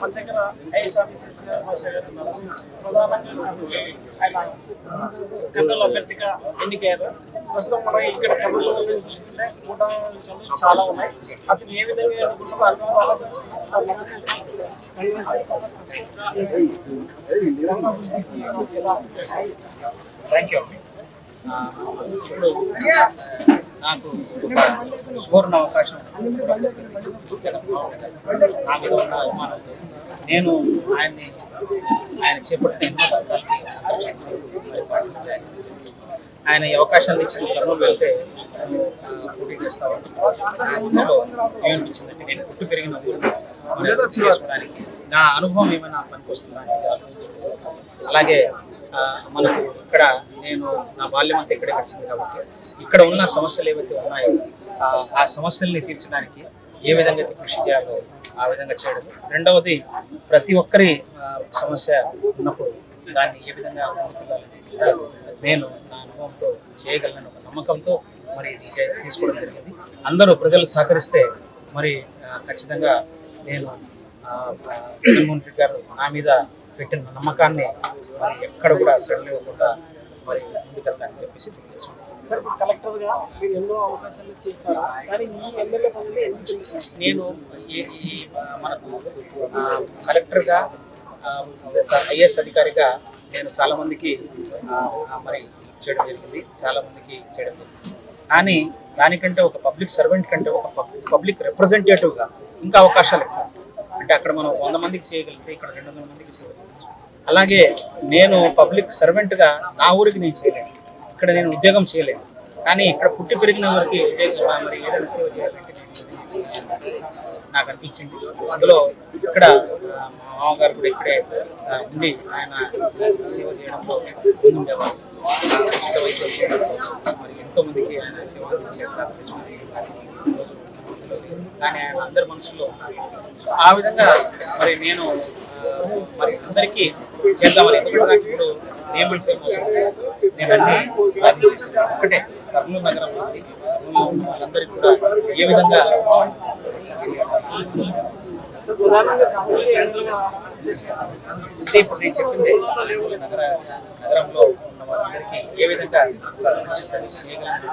మన దగ్గర is officer Srinivasa గారు ఉన్నారు. ప్రధానంగా ఆయన కర్నూలు అభ్యర్థిగా ఎన్నికయ్యారు. ప్రస్తుతం మనం ఇక్కడ కర్నూలు చూసుకుంటే కూటమి చాలా ఉన్నాయి. అతను ఏ విధంగా ఎన్నుకుంటారో అర్థం థ్యాంక్ యూ ఇప్పుడు నాకు ఒక సువర్ణ అవకాశం. నాకు ఉన్న అభిమానంతో నేను ఆయన్ని ఆయన చేపట్టిన ఎన్నో పథకాలకి. ఆయన ఈ అవకాశాన్ని ఇచ్చిన కర్నూలు వెళ్తే పోటీ అందులో ఏమనిపించిందంటే నేను పుట్టి పెరిగిన చేసుకోవడానికి నా అనుభవం ఏమైనా పనికొస్తుందా. అలాగే మనకు ఇక్కడ నేను నా బాల్యం అంతా ఇక్కడే గడిచింది కాబట్టి ఇక్కడ ఉన్న సమస్యలు ఏవైతే ఉన్నాయో ఆ, ఆ సమస్యల్ని తీర్చడానికి ఏ విధంగా అయితే కృషి చేయాలో ఆ విధంగా చేయడం రెండవది ప్రతి ఒక్కరి సమస్య ఉన్నప్పుడు దాన్ని ఏ విధంగా నేను నా అనుభవంతో చేయగలను ఒక నమ్మకంతో మరి ఇది తీసుకోవడం జరిగింది అందరూ ప్రజలు సహకరిస్తే మరి ఖచ్చితంగా నేను జగన్మోహన్ రెడ్డి గారు నా మీద పెట్టిన నమ్మకాన్ని మరి ఎక్కడ కూడా సడలివ్వకుండా మరి ముందుకెళ్తానని చెప్పేసి తెలియజేస్తున్నాను. సార్ కలెక్టర్ మీరు ఎన్నో అవకాశాలు చేస్తారు. కానీ ఈ ఎమ్మెల్యే పదవి ఎందుకు నేను మనకు కలెక్టర్గా ఒక ఐఏఎస్ అధికారిగా నేను చాలా మందికి మరి చేయడం జరిగింది. చాలా మందికి చేయడం జరిగింది. కానీ దానికంటే ఒక పబ్లిక్ సర్వెంట్ కంటే ఒక పబ్లిక్ రిప్రజెంటేటివ్గా ఇంకా అవకాశాలు ఎక్కువ అంటే అక్కడ మనం వంద మందికి చేయగలిగితే ఇక్కడ రెండు వందల మందికి చేయగలిగితే. అలాగే నేను పబ్లిక్ సర్వెంట్గా నా ఊరికి నేను చేయలేను. ఇక్కడ నేను ఉద్యోగం చేయలేదు. కానీ ఇక్కడ పుట్టి పెరిగిన వారికి ఉద్యోగం మరి ఏదైనా సేవ చేయాలంటే నాకు అనిపించింది. అందులో ఇక్కడ మా మామగారు కూడా ఇక్కడే ఉండి ఆయన సేవ చేయడంలో ముందుండేవారు. మరి ఎంతో మందికి ఆయన సేవ కానీ ఆయన అందరి మనసులో ఉన్నారు ఆ విధంగా మరి నేను మరి అందరికీ చేద్దామని ఎందుకంటే నాకు ఇప్పుడు నేమ్ అండ్ ఫేమ్ అవసరం లేదు. నేను అన్ని సాధించేసాను ఒకటే కర్నూలు నగరంలో వాళ్ళందరికీ కూడా ఏ విధంగా అంటే ఇప్పుడు నేను చెప్పింది నగర నగరంలో ఉన్న వాళ్ళందరికీ ఏ విధంగా ఒక మంచి సర్వీస్ చేయగలను